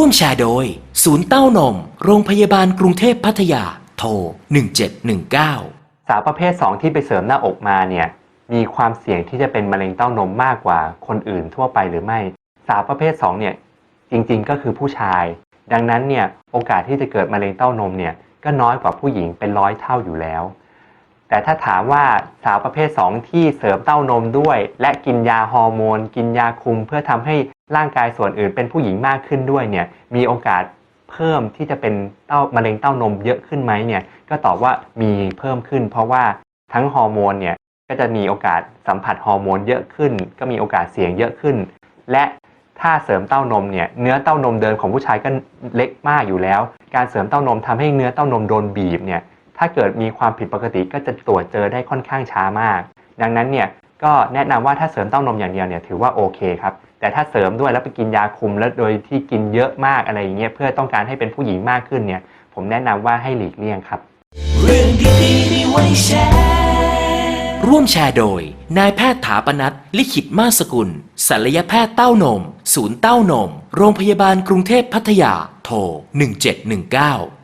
่วมแชร์โดย ศูนย์เต้านม โรงพยาบาลกรุงเทพพัทยา โทร 1719 สาวประเภท 2 ที่ไปเสริมหน้าอกมาเนี่ยมีความเสี่ยงที่จะเป็นมะเร็งเต้านมมากกว่าคนอื่นทั่วไปหรือไม่ สาวประเภท 2 เนี่ยจริงๆก็คือผู้ชาย ดังนั้นเนี่ยโอกาสที่จะเกิดมะเร็งเต้านมเนี่ยก็น้อยกว่าผู้หญิงเป็นร้อยเท่าอยู่แล้ว แต่ถ้าถามว่าสาวประเภท 2 ที่เสริมเต้านมด้วย และกินยาฮอร์โมน กินยาคุมเพื่อทำให้ ร่างกายส่วนอื่นเป็นผู้หญิงมากขึ้นด้วยเนี่ยมีโอกาสเพิ่มที่จะเป็นเต้ามะเร็งเต้านมเยอะขึ้นไหมเนี่ยก็ตอบว่ามีเพิ่มขึ้น เพราะว่าทั้งฮอร์โมนเนี่ยก็จะมีโอกาสสัมผัสฮอร์โมนเยอะขึ้น ก็มีโอกาสเสี่ยงเยอะขึ้น และถ้าเสริมเต้านมเนี่ยเนื้อเต้านมเดิมของผู้ชายก็เล็กมากอยู่แล้ว การเสริมเต้านมทำให้เนื้อเต้านมโดนบีบเนี่ยถ้าเกิดมีความผิดปกติก็จะตรวจเจอได้ค่อนข้างช้ามาก ดังนั้นเนี่ย ก็แนะนำว่าถ้าเสริมเต้านมอย่างเดียวเนี่ยถือว่าโอเคครับ แต่ถ้าเสริมด้วยแล้วไปกินยาคุมแล้วโดยที่กินเยอะมากอะไรอย่างเงี้ยเพื่อต้องการให้เป็นผู้หญิงมากขึ้นเนี่ยผมแนะนำว่าให้หลีกเลี่ยงครับ เรื่องดีๆมีไว้แชร์ร่วมแชร์โดย นายแพทย์ถาปนัทลิขิตมาสกุลศัลยแพทย์เต้านม ศูนย์เต้านม โรงพยาบาลกรุงเทพพัทยา โทร 1719